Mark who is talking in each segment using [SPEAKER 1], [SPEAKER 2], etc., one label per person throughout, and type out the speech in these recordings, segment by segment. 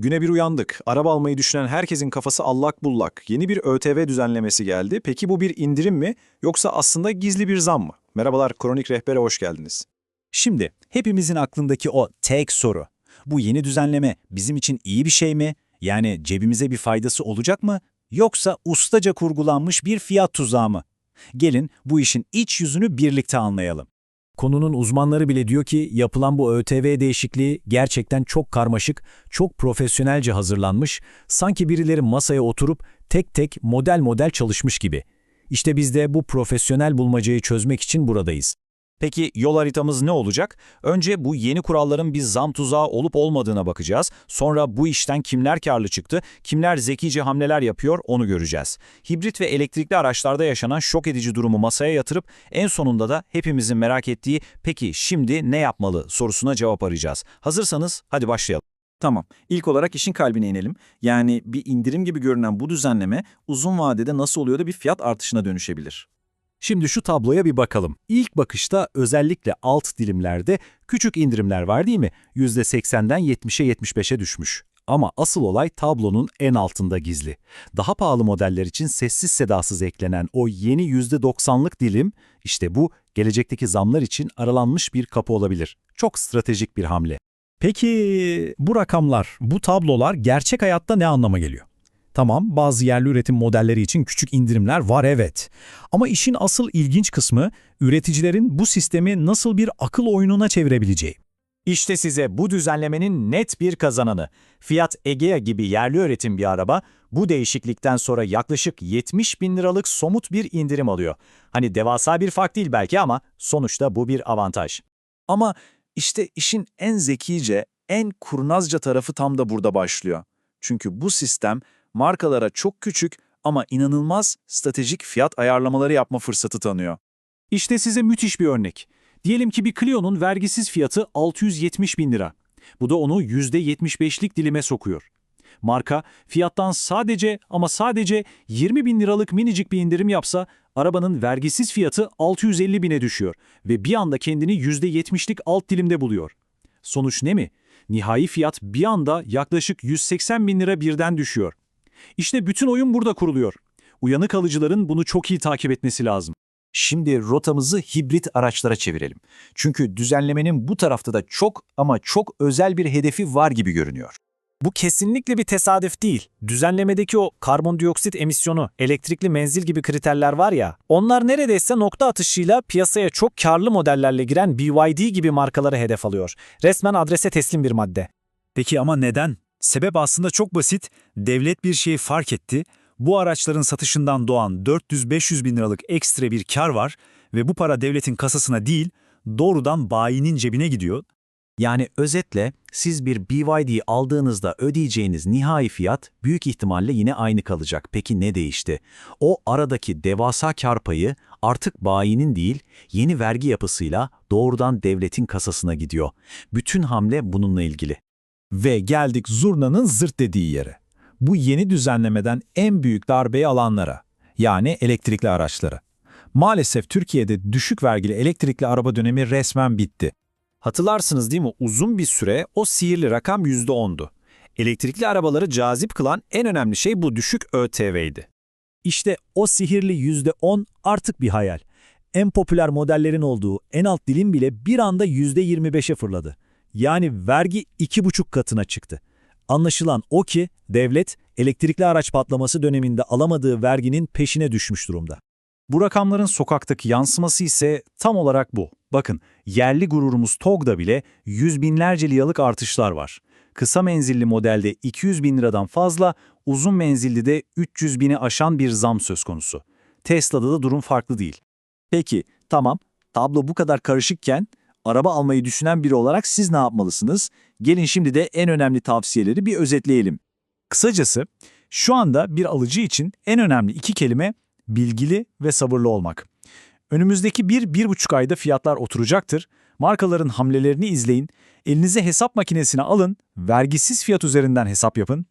[SPEAKER 1] Güne bir uyandık. Araba almayı düşünen herkesin kafası allak bullak. Yeni bir ÖTV düzenlemesi geldi. Peki bu bir indirim mi yoksa aslında gizli bir zam mı? Merhabalar, Kronik Rehber'e hoş geldiniz.
[SPEAKER 2] Şimdi hepimizin aklındaki o tek soru. Bu yeni düzenleme bizim için iyi bir şey mi? Yani cebimize bir faydası olacak mı? Yoksa ustaca kurgulanmış bir fiyat tuzağı mı? Gelin bu işin iç yüzünü birlikte anlayalım. Konunun uzmanları bile diyor ki yapılan bu ÖTV değişikliği gerçekten çok karmaşık, çok profesyonelce hazırlanmış, sanki birileri masaya oturup tek tek model model çalışmış gibi. İşte biz de bu profesyonel bulmacayı çözmek için buradayız.
[SPEAKER 3] Peki yol haritamız ne olacak? Önce bu yeni kuralların bir zam tuzağı olup olmadığına bakacağız. Sonra bu işten kimler karlı çıktı, kimler zekice hamleler yapıyor onu göreceğiz. Hibrit ve elektrikli araçlarda yaşanan şok edici durumu masaya yatırıp en sonunda da hepimizin merak ettiği peki şimdi ne yapmalı sorusuna cevap arayacağız. Hazırsanız hadi başlayalım.
[SPEAKER 4] Tamam. İlk olarak işin kalbine inelim. Yani bir indirim gibi görünen bu düzenleme uzun vadede nasıl oluyor da bir fiyat artışına dönüşebilir?
[SPEAKER 2] Şimdi şu tabloya bir bakalım. İlk bakışta özellikle alt dilimlerde küçük indirimler var değil mi? %80'den 70'e 75'e düşmüş. Ama asıl olay tablonun en altında gizli. Daha pahalı modeller için sessiz sedasız eklenen o yeni %90'lık dilim, işte bu gelecekteki zamlar için aralanmış bir kapı olabilir. Çok stratejik bir hamle. Peki bu rakamlar, bu tablolar gerçek hayatta ne anlama geliyor? Tamam, bazı yerli üretim modelleri için küçük indirimler var evet. Ama işin asıl ilginç kısmı üreticilerin bu sistemi nasıl bir akıl oyununa çevirebileceği.
[SPEAKER 3] İşte size bu düzenlemenin net bir kazananı. Fiat Egea gibi yerli üretim bir araba bu değişiklikten sonra yaklaşık 70 bin liralık somut bir indirim alıyor. Hani devasa bir fark değil belki ama sonuçta bu bir avantaj.
[SPEAKER 4] Ama işte işin en zekice, en kurnazca tarafı tam da burada başlıyor. Çünkü bu sistem markalara çok küçük ama inanılmaz stratejik fiyat ayarlamaları yapma fırsatı tanıyor.
[SPEAKER 2] İşte size müthiş bir örnek. Diyelim ki bir Clio'nun vergisiz fiyatı 670 bin lira. Bu da onu %75'lik dilime sokuyor. Marka fiyattan sadece ama sadece 20 bin liralık minicik bir indirim yapsa arabanın vergisiz fiyatı 650 bine düşüyor ve bir anda kendini %70'lik alt dilimde buluyor. Sonuç ne mi? Nihai fiyat bir anda yaklaşık 180 bin lira birden düşüyor. İşte bütün oyun burada kuruluyor. Uyanık alıcıların bunu çok iyi takip etmesi lazım.
[SPEAKER 3] Şimdi rotamızı hibrit araçlara çevirelim. Çünkü düzenlemenin bu tarafta da çok ama çok özel bir hedefi var gibi görünüyor.
[SPEAKER 5] Bu kesinlikle bir tesadüf değil. Düzenlemedeki o karbondioksit emisyonu, elektrikli menzil gibi kriterler var ya, onlar neredeyse nokta atışıyla piyasaya çok karlı modellerle giren BYD gibi markaları hedef alıyor. Resmen adrese teslim bir madde.
[SPEAKER 2] Peki ama neden? Sebep aslında çok basit. Devlet bir şeyi fark etti. Bu araçların satışından doğan 400-500 bin liralık ekstra bir kar var ve bu para devletin kasasına değil, doğrudan bayinin cebine gidiyor.
[SPEAKER 3] Yani özetle siz bir BYD aldığınızda ödeyeceğiniz nihai fiyat büyük ihtimalle yine aynı kalacak. Peki ne değişti? O aradaki devasa kar payı artık bayinin değil, yeni vergi yapısıyla doğrudan devletin kasasına gidiyor. Bütün hamle bununla ilgili.
[SPEAKER 2] Ve geldik zurnanın zırt dediği yere. Bu yeni düzenlemeden en büyük darbeyi alanlara, yani elektrikli araçlara. Maalesef Türkiye'de düşük vergili elektrikli araba dönemi resmen bitti.
[SPEAKER 5] Hatırlarsınız değil mi uzun bir süre o sihirli rakam %10'du. Elektrikli arabaları cazip kılan en önemli şey bu düşük ÖTV'ydi.
[SPEAKER 2] İşte o sihirli %10 artık bir hayal. En popüler modellerin olduğu en alt dilim bile bir anda %25'e fırladı. Yani vergi iki buçuk katına çıktı. Anlaşılan o ki devlet elektrikli araç patlaması döneminde alamadığı verginin peşine düşmüş durumda.
[SPEAKER 1] Bu rakamların sokaktaki yansıması ise tam olarak bu. Bakın, yerli gururumuz TOG'da bile yüz binlerce liralık artışlar var. Kısa menzilli modelde 200 bin liradan fazla, uzun menzilli de 300 bini aşan bir zam söz konusu. Tesla'da da durum farklı değil.
[SPEAKER 4] Peki, tamam. Tablo bu kadar karışıkken araba almayı düşünen biri olarak siz ne yapmalısınız? Gelin şimdi de en önemli tavsiyeleri bir özetleyelim.
[SPEAKER 1] Kısacası, şu anda bir alıcı için en önemli iki kelime bilgili ve sabırlı olmak. Önümüzdeki bir, bir buçuk ayda fiyatlar oturacaktır. Markaların hamlelerini izleyin, elinize hesap makinesini alın, vergisiz fiyat üzerinden hesap yapın.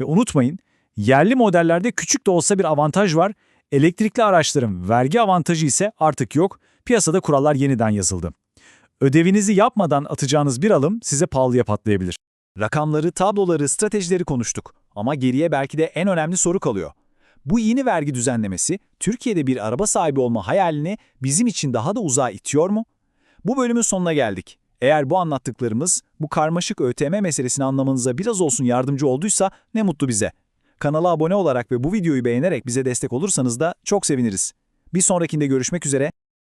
[SPEAKER 1] Ve unutmayın, yerli modellerde küçük de olsa bir avantaj var. Elektrikli araçların vergi avantajı ise artık yok. Piyasada kurallar yeniden yazıldı. Ödevinizi yapmadan atacağınız bir alım size pahalıya patlayabilir. Rakamları, tabloları, stratejileri konuştuk. Ama geriye belki de en önemli soru kalıyor. Bu yeni vergi düzenlemesi Türkiye'de bir araba sahibi olma hayalini bizim için daha da uzağa itiyor mu? Bu bölümün sonuna geldik. Eğer bu anlattıklarımız bu karmaşık ÖTM meselesini anlamanıza biraz olsun yardımcı olduysa ne mutlu bize. Kanala abone olarak ve bu videoyu beğenerek bize destek olursanız da çok seviniriz. Bir sonrakinde görüşmek üzere,